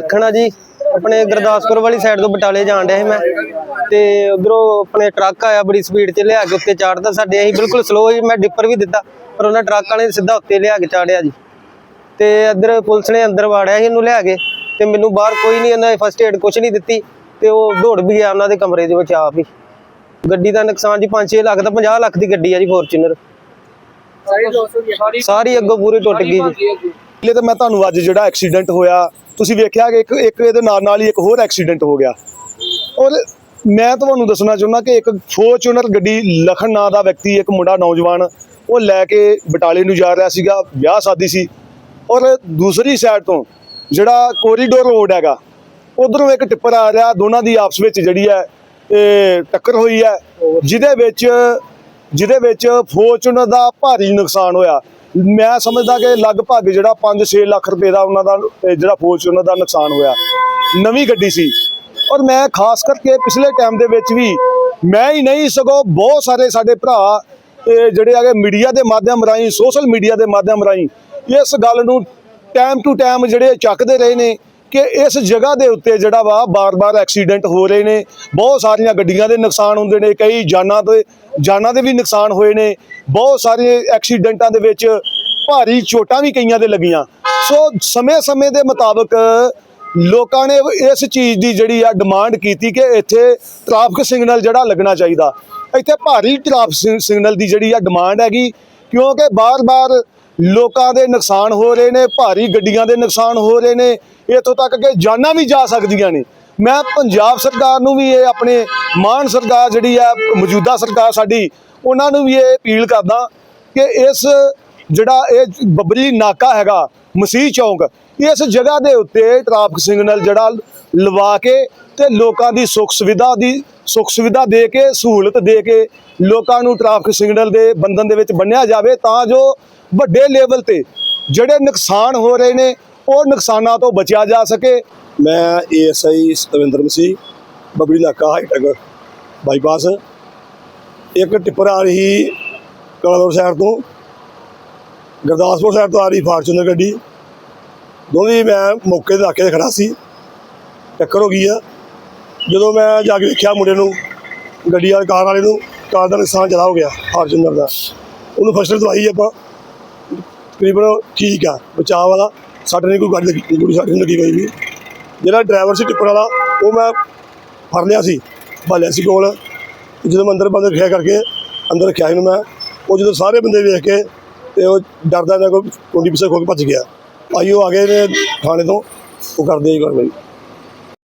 ਨਾਮ ਆ ਜੀ। ਆਪਣੇ ਗੁਰਦਾਸਪੁਰ ਵਾਲੀ ਸਾਈਡ ਤੋਂ ਬਟਾਲੇ ਜਾਣ ਡਿਆ ਸੀ ਮੈਂ। ਤੇ ਉਧਰੋਂ ਆਪਣੇ ਟਰੱਕ ਆਇਆ ਬੜੀ ਸਪੀਡ 'ਚ ਲਿਆ ਕੇ ਉੱਤੇ ਚਾੜਦਾ ਸਾਡੇ। ਅਸੀਂ ਬਿਲਕੁਲ ਸਲੋ ਹੀ ਮੈਂ ਡਿੱਪਰ ਵੀ ਦਿੱਤਾ, ਪਰ ਉਹਨਾਂ ਟਰੱਕ ਵਾਲੇ ਨੇ ਸਿੱਧਾ ਉੱਤੇ ਲਿਆ ਕੇ ਚਾੜਿਆ ਜੀ। ਤੇ ਇੱਧਰ ਪੁਲਿਸ ਨੇ ਅੰਦਰ ਵਾੜਿਆ ਸੀ ਇਹਨੂੰ ਲਿਆ ਕੇ, ਤੇ ਮੈਨੂੰ ਬਾਹਰ ਕੋਈ ਨਹੀਂ ਇਹਨਾਂ ਨੇ ਫਸਟ ਏਡ ਕੁਝ ਨਹੀਂ ਦਿੱਤੀ, ਤੇ ਉਹ ਦੌੜ ਵੀ ਗਿਆ ਉਹਨਾਂ ਦੇ ਕਮਰੇ ਦੇ ਵਿੱਚ ਆਪ ਹੀ। ਗੱਡੀ ਦਾ ਨੁਕਸਾਨ ਜੀ 5-6 ਲੱਖ ਦਾ 50 ਲੱਖ ਦੀ ਗੱਡੀ ਆ ਜੀ ਫੋਰਚੂਨਰ ਸਾਰੀ ਅੱਗੋਂ ਪੂਰੀ ਟੁੱਟ ਗਈ ਜੀ। ਪਹਿਲੇ ਤਾਂ ਮੈਂ ਤੁਹਾਨੂੰ ਅੱਜ ਜਿਹੜਾ ਐਕਸੀਡੈਂਟ ਹੋਇਆ, ਤੁਸੀਂ ਵੇਖਿਆ ਕਿ ਇੱਕ ਇੱਕ ਇਹਦੇ ਨਾਲ ਨਾਲ ਹੀ ਇੱਕ ਹੋਰ ਐਕਸੀਡੈਂਟ ਹੋ ਗਿਆ। ਔਰ ਮੈਂ ਤੁਹਾਨੂੰ ਦੱਸਣਾ ਚਾਹੁੰਦਾ ਕਿ ਇੱਕ ਫੋਰਚੂਨਰ ਗੱਡੀ ਲਖਨ ਨਾਂ ਦਾ ਵਿਅਕਤੀ, ਇੱਕ ਮੁੰਡਾ ਨੌਜਵਾਨ, ਉਹ ਲੈ ਕੇ ਬਟਾਲੇ ਨੂੰ ਜਾ ਰਿਹਾ ਸੀਗਾ, ਵਿਆਹ ਸ਼ਾਦੀ ਸੀ। ਔਰ ਦੂਸਰੀ ਸਾਈਡ ਤੋਂ ਜਿਹੜਾ ਕੋਰੀਡੋਰ ਰੋਡ ਹੈਗਾ, ਉਧਰੋਂ ਇੱਕ ਟਿੱਪਰ ਆ ਰਿਹਾ, ਦੋਨਾਂ ਦੀ ਆਪਸ ਵਿੱਚ ਜਿਹੜੀ ਹੈ, ਇਹ ਟੱਕਰ ਹੋਈ ਹੈ, ਜਿਹਦੇ ਵਿੱਚ ਜਿਹਦੇ ਵਿੱਚ ਫੋਰਚੂਨਰ ਦਾ ਭਾਰੀ ਨੁਕਸਾਨ ਹੋਇਆ। ਮੈਂ ਸਮਝਦਾ ਕਿ ਲਗਭਗ ਜਿਹੜਾ 5-6 ਲੱਖ ਰੁਪਏ ਦਾ ਉਹਨਾਂ ਦਾ ਜਿਹੜਾ ਫੋਰਚੂਨਰ ਦਾ ਨੁਕਸਾਨ ਹੋਇਆ, ਨਵੀਂ ਗੱਡੀ ਸੀ। ਔਰ ਮੈਂ ਖਾਸ ਕਰਕੇ ਪਿਛਲੇ ਟਾਈਮ ਦੇ ਵਿੱਚ ਵੀ ਮੈਂ ਹੀ ਨਹੀਂ, ਸਗੋਂ ਬਹੁਤ ਸਾਰੇ ਸਾਡੇ ਭਰਾ ਜਿਹੜੇ ਹੈਗੇ ਮੀਡੀਆ ਦੇ ਮਾਧਿਅਮ ਰਾਹੀਂ ਸੋਸ਼ਲ ਮੀਡੀਆ ਦੇ ਮਾਧਿਅਮ ਰਾਹੀਂ ਇਸ ਗੱਲ ਨੂੰ ਟਾਈਮ ਟੂ ਟਾਈਮ ਜਿਹੜੇ ਚੱਕਦੇ ਰਹੇ ਨੇ। ਕਿ ਇਸ ਜਗ੍ਹਾ ਦੇ ਉੱਤੇ ਜਿਹੜਾ ਵਾ ਬਾਰ-ਬਾਰ ਐਕਸੀਡੈਂਟ ਹੋ ਰਹੇ ਨੇ, ਬਹੁਤ ਸਾਰੀਆਂ ਗੱਡੀਆਂ ਦੇ ਨੁਕਸਾਨ ਹੁੰਦੇ ਨੇ, ਕਈ ਜਾਨਾਂ ਦੇ ਜਾਨਾਂ ਦੇ ਵੀ ਨੁਕਸਾਨ ਹੋਏ ਨੇ, ਬਹੁਤ ਸਾਰੇ ਐਕਸੀਡੈਂਟਾਂ ਦੇ ਵਿੱਚ ਭਾਰੀ ਚੋਟਾਂ ਵੀ ਕਈਆਂ ਦੇ ਲੱਗੀਆਂ। ਸੋ ਸਮੇਂ-ਸਮੇਂ ਦੇ ਮੁਤਾਬਕ ਲੋਕਾਂ ਨੇ ਇਸ ਚੀਜ਼ ਦੀ ਜਿਹੜੀ ਆ ਡਿਮਾਂਡ ਕੀਤੀ ਕਿ ਇੱਥੇ ਟ੍ਰੈਫਿਕ ਸਿਗਨਲ ਜਿਹੜਾ ਲੱਗਣਾ ਚਾਹੀਦਾ। ਇੱਥੇ ਭਾਰੀ ਟ੍ਰੈਫਿਕ ਸਿਗਨਲ ਦੀ ਜਿਹੜੀ ਆ ਡਿਮਾਂਡ ਹੈਗੀ, ਕਿਉਂਕਿ ਬਾਰ-ਬਾਰ ਲੋਕਾਂ ਦੇ ਨੁਕਸਾਨ ਹੋ ਰਹੇ ਨੇ, ਭਾਰੀ ਗੱਡੀਆਂ ਦੇ ਨੁਕਸਾਨ ਹੋ ਰਹੇ ਨੇ, ਇੱਥੋਂ ਤੱਕ ਕਿ ਜਾਨਾਂ ਵੀ ਜਾ ਸਕਦੀਆਂ ਨੇ। ਮੈਂ ਪੰਜਾਬ ਸਰਕਾਰ ਨੂੰ ਵੀ ਇਹ ਆਪਣੇ ਮਾਨ ਸਰਕਾਰ ਜਿਹੜੀ ਆ, ਮੌਜੂਦਾ ਸਰਕਾਰ ਸਾਡੀ, ਉਹਨਾਂ ਨੂੰ ਵੀ ਇਹ ਅਪੀਲ ਕਰਦਾ ਕਿ ਇਸ ਜਿਹੜਾ ਇਹ ਬੱਬਰੀ ਨਾਕਾ ਹੈਗਾ ਮਸੀਹ ਚੌਂਕ। ਇਸ ਜਗ੍ਹਾ ਦੇ ਉੱਤੇ ਟ੍ਰੈਫਿਕ ਸਿਗਨਲ ਜਿਹੜਾ ਲਵਾ ਕੇ ਤੇ ਲੋਕਾਂ ਦੀ ਸੁੱਖ ਸੁਵਿਧਾ ਦੀ, ਸੁੱਖ ਸੁਵਿਧਾ ਦੇ ਕੇ, ਸਹੂਲਤ ਦੇ ਕੇ ਲੋਕਾਂ ਨੂੰ ਟ੍ਰੈਫਿਕ ਸਿਗਨਲ ਦੇ ਬੰਧਨ ਦੇ ਵਿੱਚ ਬੰਨਿਆ ਜਾਵੇ ਤਾਂ ਜੋ ਵੱਡੇ ਲੈਵਲ ਤੇ ਜਿਹੜੇ ਨੁਕਸਾਨ ਹੋ ਰਹੇ ਨੇ, ਉਹ ਨੁਕਸਾਨਾਂ ਤੋਂ ਬਚਿਆ ਜਾ ਸਕੇ। ਮੈਂ ਏਐਸਆਈ ਸਤਵਿੰਦਰ ਮਸੀਹ ਬਬੜੀ ਇਲਾਕਾ ਹਾਈਟੈਕ ਬਾਈਪਾਸ। ਇੱਕ ਟਿੱਪਰ ਆ ਰਹੀ ਕਲਾਦੌਰ ਸਾਈਡ ਤੋਂ। ਗੁਰਦਾਸਪੁਰ ਸਾਈਡ ਤੋਂ ਆ ਰਹੀ ਫਾਰਚੂਨਰ ਗੱਡੀ। ਦੋਵੇਂ ਮੈਂ ਮੌਕੇ ਤੇ ਆ ਕੇ ਖੜਾ ਸੀ। ਟੱਕਰ ਹੋ ਗਈ ਆ। ਜਦੋਂ ਮੈਂ ਜਾ ਕੇ ਵੇਖਿਆ ਮੁੰਡੇ ਨੂੰ, ਗੱਡੀ ਵਾਲੇ, ਕਾਰ ਵਾਲੇ ਨੂੰ, ਕਾਰ ਦਾ ਨੁਕਸਾਨ ਜ਼ਿਆਦਾ ਹੋ ਗਿਆ ਫਾਰਚੂਨਰ ਦਾ। ਉਹਨੂੰ ਫਸਟ ਦਵਾਈ ਆਪਾਂ ਤਕਰੀਬਨ ਠੀਕ ਆ। ਬਚਾਅ ਵਾਲਾ, ਸਾਡੇ ਨੇ ਕੋਈ ਗੱਡੀ ਲੱਗੀ ਕੋਈ ਸਾਡੇ ਨਹੀਂ ਲੱਗੀ ਕੋਈ ਵੀ ਜਿਹੜਾ ਡਰਾਈਵਰ ਸੀ ਟਿੱਪਣ ਵਾਲਾ, ਉਹ ਮੈਂ ਫੜ ਲਿਆ ਸੀ, ਭਾਲਿਆ ਸੀ ਕੋਲ। ਜਦੋਂ ਮੈਂ ਅੰਦਰ ਬੰਦ ਰੱਖਿਆ ਕਰਕੇ, ਅੰਦਰ ਰੱਖਿਆ ਇਹਨੂੰ ਮੈਂ। ਉਹ ਜਦੋਂ ਸਾਰੇ ਬੰਦੇ ਵੇਖ ਕੇ ਤੇ ਉਹ ਡਰਦਾ ਨਾ ਕੋਈ ਟੁੰਡੀ ਪਿੱਛੇ ਖੋ ਕੇ ਭੱਜ ਗਿਆ। ਭਾਈ ਉਹ ਆ ਗਏ ਨੇ ਥਾਣੇ ਤੋਂ, ਉਹ ਕਰਦੇ ਹੀ ਕਾਰਵਾਈ।